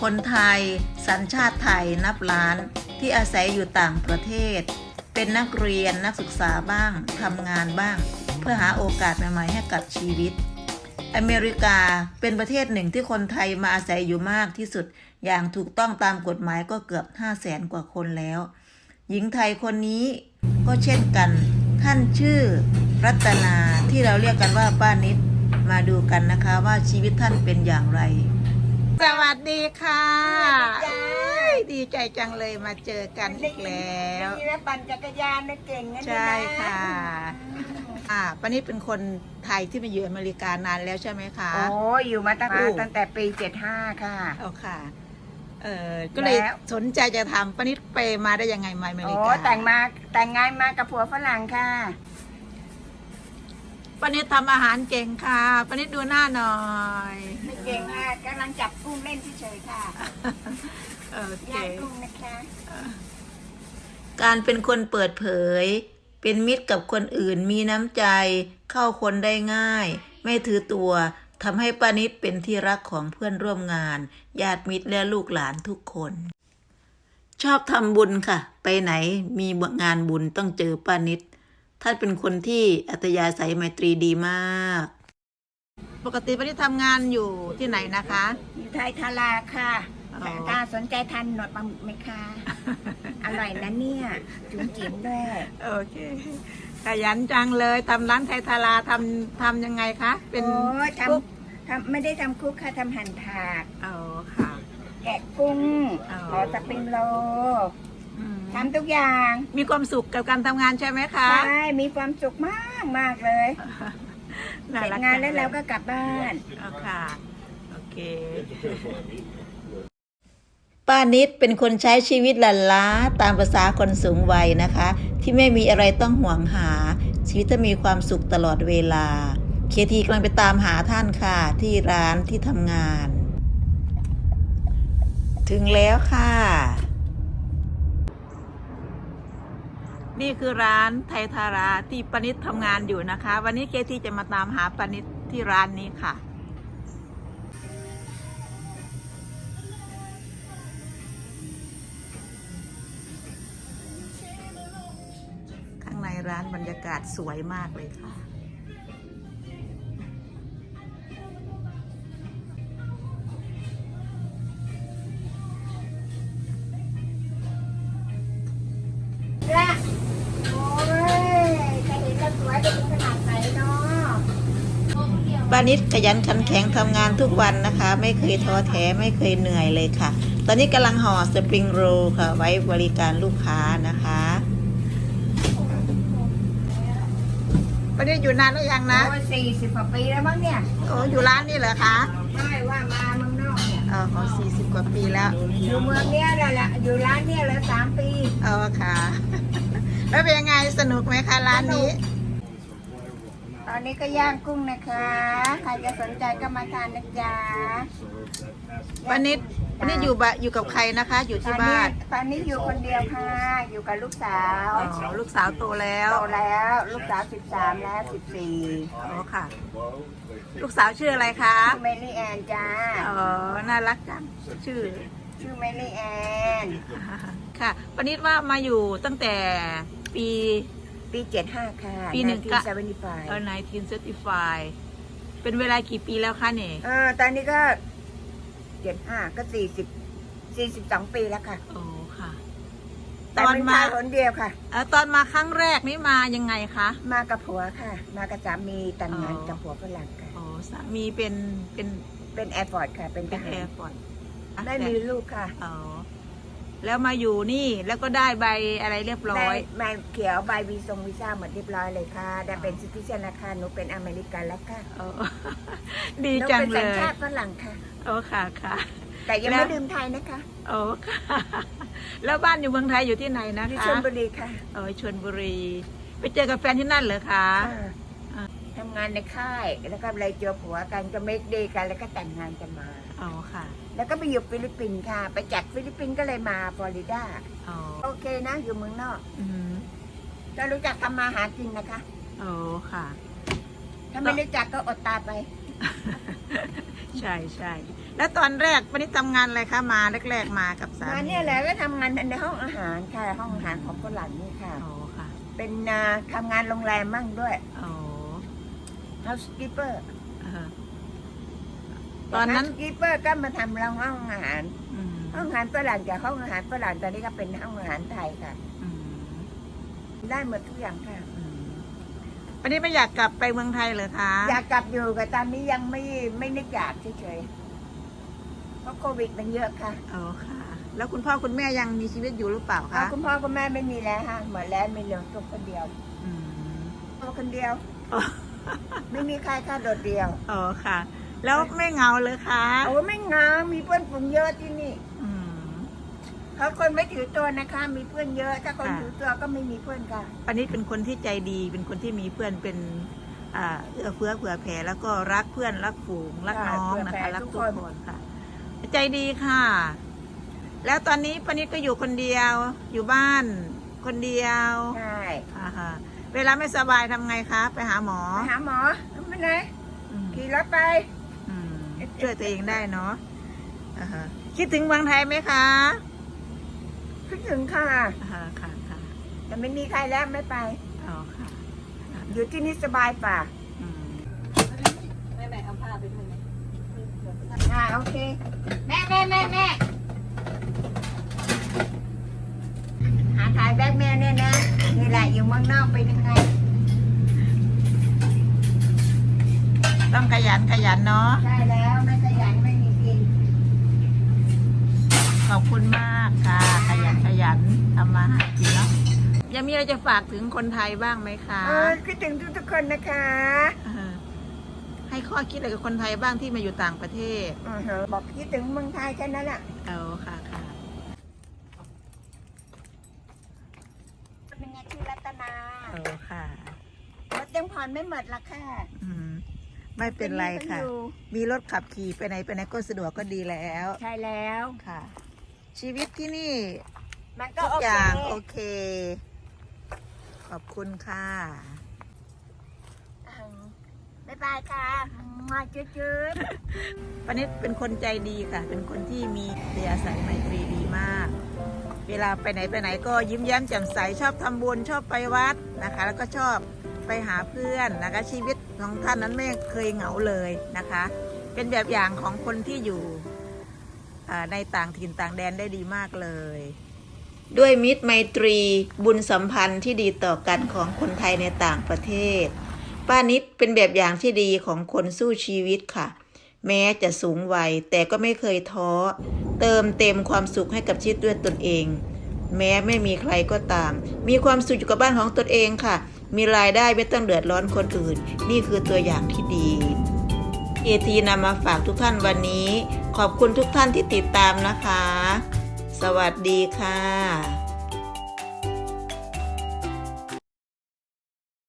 คนไทย สัญชาติไทยนับล้านที่อาศัยอยู่ต่างประเทศ เป็นนักเรียนนักศึกษาบ้างทำงานบ้าง เพื่อหาโอกาสใหม่ๆให้กับชีวิต อเมริกาเป็นประเทศหนึ่งที่คนไทยมาอาศัยอยู่มากที่สุด อย่างถูกต้องตามกฎหมายก็เกือบ 5 0 0แสนกว่าคนแล้ว หญิงไทยคนนี้ก็เช่นกัน ท่านชื่อรัตนาที่เราเรียกกันว่าป้านิดมาดูกันนะคะว่าชีวิตท่านเป็นอย่างไร สวัสดีค่ะสวัสดีจ้า เอ้ยดีใจจังเลยมาเจอกันอีกแล้ว นี่นะปั่นจักรยานนะเก่งนะใช่นี่นค่ะ อ่าป้านิดเป็นคนไทยที่มาอยู่อเมริกานานแล้วใช่ไหมคะ โอ้ยอยู่มาตั้งโอ้ ตั้งแต่ปีเจ็ดห้าค่ะ เอาค่ะ เออก็เลยแล้ว สนใจจะทำป้านิดไปมาได้ยังไงมาอเมริโอ้กาแต่งมาแต่งงานมากับผัวฝรั่งค่ะ ป้านิดทำอาหารเก่งค่ะป้านิดดูหน้าหน่อยไม่เก่งค่ะกำลังจับกุ้งเล่นเฉยๆค่ะโอเคย่างกุ้งนะคะการเป็นคนเปิดเผย เป็นมิตรกับคนอื่นมีน้ำใจ เข้าคนได้ง่าย ไม่ถือตัวทำให้ป้านิดเป็นที่รักของเพื่อนร่วมงาน ญาติมิตรและลูกหลานทุกคน ชอบทำบุญค่ะ ไปไหนมีงานบุญต้องเจอป้านิด ท่านเป็นคนที่อัตยาศัยไมตรีดีมาก ปกติป้านิดทำงานอยู่ที่ไหนนะคะ อยู่ไทยทาราค่ะอ๋อแต่ถ้าสนใจทานหนวดปลาหมึกไหมคะ อร่อยนะเนี่ย จุ๋มจิ๋มด้วย โอเค ขยันจังเลยทำร้านไทยทาราทำทำยังไงคะ เป็นโอ้ยทกุ๊กำทำไม่ได้ทำคุกค่ะทำหั่นถากเอาค่ะ แกะกุ้งอ๋อขอสปริงโรลอืม ทำทุกอย่างมีความสุขกับการทำงานใช่ไหมคะ ใช่มีความสุขมากมากเลย เสน่ร็จรักงานจัแล้วเราก็กลับบ้านเอาค่ะ โอเค ป้านิดเป็นคนใช้ชีวิตหลันล้าตามภาษาคนสูงวัยนะคะ ที่ไม่มีอะไรต้องห่วงหา ชีวิตจะมีความสุขตลอดเวลา เคทีกำลังไปตามหาท่านค่ะ ที่ร้านที่ทำงาน ถึงแล้วค่ะ นี่คือร้านไทยทาราที่ปานิดทำงานอยู่นะคะ วันนี้เกทีจะมาตามหาปานิดที่ร้านนี้ค่ะ ข้างในร้านบรรยากาศสวยมากเลยค่ะ ปานิดขยันขันแข็งทำงานทุกวันนะคะ ไม่เคยท้อแท้ไม่เคยเหนื่อยเลยค่ะ ตอนนี้กำลังห่อสปริงโรลค่ะ ไว้บริการลูกค้านะคะปานิดอยู่นานแล้วยังนะโอ้ยสี่สิบกว่าปีแล้วมั้งเนี่ยโอ้อยู่ร้านนี่เหรอคะใช่ว่ามาเมืองนอกเนี่ยเออขอสี่สิบกว่าปีแล้ว อยู่เมืองเนี้ยแหละแหละอยู่ร้านเนี้ยแล้วสามปีเออค่ะ แล้วเป็นยังไงสนุกไหมคะร้านนี้ ตอนนี้ก็ย่างกุ้งนะคะ ใครจะสนใจก็มาทานนะจ๊ะปานิดปานิดอยู่บะอยู่กับใครนะคะ อยู่ที่บ้านตอนนี้อยู่คนเดียวค่ะ อยู่กับลูกสาวอ๋อลูกสาวโตแล้วโตแล้ว ลูกสาวสิบสามแล้วสิบสี่อ๋อค่ะ ลูกสาวชื่ออะไรคะชื่อเมลี่แอนจ้า อ๋อน่ารักจังชื่อชื่อเมลี่แอน ค่ะปนิดว่ามาอยู่ตั้งแต่ปี ปีเจ็ดห้าค่ะปีหนึ่งก็เซเวนตี้ไฟเออ1975เป็นเวลากี่ปีแล้วคะเนี่ยเออตอนนี้ก็เจ็ดห้าก็สี่สิบสี่สิบสองปีแล้วค่ะ โอ้ค่ะแต่ตอนเป็นมาชายคนเดียวค่ะ เออตอนมาครั้งแรกนี่มายังไงคะมากับผัวค่ะ มากับสามีแต่งงานอ๋อกับผัวฝรั่งค่ะ โอ้สามีเป็นเป็นเป็นแอร์ฟอร์ดค่ะ เป็นทเป็นหาแอรร์ฟอร์ดได้มีลูกค่ะ อ๋อ แล้วมาอยู่นี่แล้วก็ได้ใบอะไรเรียบร้ได้อยมาเขียวใบวีทรงวีซ่าหมดเรียบร้อยเลยค่ะได้เป็นซิติเซนแล้วค่ะหนูเป็นอเมริกันแล้วค่ะโอ้ดีหนูจังเป็นเลสัญยชาติฝรั่งค่ะ โอ้ค่ะค่ะ แต่ยังแล้ไม่ว ลืมไทยนะคะโอ้ค่ะแล้วบ้านอยู่เมืองไทยอยู่ที่ไหนนะที่คะชลบุรีค่ะ เออชนบุรี ไปเจอกับแฟนที่นั่นเหรอคะอ่าทำงานในค่าย แล้วก็เลยเจอผัวกันก็เมกดีกันแล้วก็แต่งงานกันมา อ๋อค่ะ แล้วก็ไปอยู่ฟิลิปปินส์ค่ะ ไปจากฟิลิปปินส์ก็เลยมาฟลอริดาอ๋อโอเคนะ อยู่เมืองนอกอืมก็รู้จักทำมาหากินนะคะโอ้ค่ะ ถ้าไม่รู้จักก็อดตายไป ใช่ใช่แล้วตอนแรกวันนี้ทำงานอะไรคะมาแรก ๆมากับสามีงานเนี่ยแหละก็ทำงานในห้องอาหารค่ะ ห้องอาหารของฝรั่งนี่ค่ะโอ้ค่ะ เป็นนาทำงานโรงแรมมั่งด้วย โอ้ housekeeper เออตอนนั้น housekeeper ก็มาทำเราห้องอาหาร อืมห้องอาหารฝรั่งจากห้องอาหารฝรั่งตอนนี้ก็เป็นห้องอาหารไทยค่ะ อืมได้หมดทุกอย่างค่ะ อืมวันนี้ไม่อยากกลับไปเมืองไทยเหรอคะอยากกลับอยู่แต่ตอนนี้ยังไม่ไม่นึกอยากเฉยๆเพราะโควิดมันเยอะค่ะโอ้ค่ะ แล้วคุณพ่อคุณแม่ยังมีชีวิตอยู่หรือเปล่าเพคะราะคุณพ่อคุณแม่ไม่มีแล้วค่ะหมดแล้วมีเหลือตัวคนเดียวอืมตัวคนเดียวอ๋อ ไม่มีใครค่ะโดดเดียวอ๋อค่ะ แล้วไม่เหงาเลยคะโอ้ไม่งามมีเพื่อนฝูงเยอะที่นี่อืมเขาคนไม่ถือตัวนะคะ มีเพื่อนเยอะ ถ้าคนค่ะถือตัวก็ไม่มีเพื่อนค่ะอันนี้เป็นคนที่ใจดี เป็นคนที่มีเพื่อนเป็นอ่าเอื้อเฟื้อเผื่อแผ่แล้วก็รักเพื่อนรักฝูงรักน้องนะคะ รักทุกคนค่ะ ใจดีค่ะ แล้วตอนนี้ปานิดก็อยู่คนเดียว อยู่บ้าน คนเดียว ใช่อ่าฮะ เวลาไม่สบายทำไงคะไปหาหมอไปหาหมอไม่เป็นไรอืมขี่รถไป อืมช่วยตัวเองได้เนาะอ่าฮะคิดถึงเมืองไทยไหมคะคิดถึงค่ะ อ่าฮะค่ะค่ะแต่ไม่มีใครแล้วไม่ไป อ๋อค่ะอยู่ที่นี่สบายป่ะอืมแม่แม่เอาผ้าไปด้วยไหมอ่าโอเค แม่แม่แม่แม่หาถ่ายแบกแม่เนี่ยนะนี่แหละอยู่ เมืองนอกเป็นยังไง ต้องขยันขยันเนาะ ใช่แล้วไม่ขยันไม่มีกิน ขอบคุณมากค่ะ ขยันขยันทำมาหากินเนาะยังมีอะไรจะฝากถึงคนไทยบ้างไหมคะเออคิดถึงทุกๆคนนะคะ เออให้ข้อคิดอะไรกับคนไทยบ้างที่มาอยู่ต่างประเทศอือฮะบอกคิดถึงเมืองไทยแค่นั้นแหละเอาค่ะค่ะ เป็นไงชื่อรัตนา เอาค่ะ รถยังผ่อนไม่หมดละค่ะ อืมไม่เป็นไรค่ะยังอยู่มีรถขับขี่ไปไหนไปไหนก็สะดวกก็ดีแล้ว ใช่แล้วค่ะ ชีวิตที่นี่มันก็ทุกโออเค ย่างโอเค ขอบคุณค่ะอืมบ๊ายบายค่ะมาจืดจืดปานิดเป็นคนใจดีค่ะ เป็นคนที่มีเดียสัยไมตรีดีมาก เวลาไปไหนไปไหนก็ยิ้มแย้มแจ่มใสชอบทำบุญชอบไปวัดนะคะ แล้วก็ชอบไปหาเพื่อนนะคะ ชีวิตของท่านนั้นไม่เคยเหงาเลยนะคะ เป็นแบบอย่างของคนที่อยู่ในต่างถิ่นต่างแดนได้ดีมากเลย ด้วยมิตรไมตรีบุญสัมพันธ์ที่ดีต่อกันของคนไทยในต่างประเทศ ป้านิดเป็นแบบอย่างที่ดีของคนสู้ชีวิตค่ะ แม้จะสูงวัยแต่ก็ไม่เคยท้อ เติมเต็มความสุขให้กับชีวิตด้วยตนเอง แม้ไม่มีใครก็ตาม มีความสุขอยู่กับบ้านของตนเองค่ะ มีรายได้ไม่ต้องเดือดร้อนคนอื่น นี่คือตัวอย่างที่ดีเอทีนำมาฝากทุกท่านวันนี้ ขอบคุณทุกท่านที่ติดตามนะคะ สวัสดีค่ะ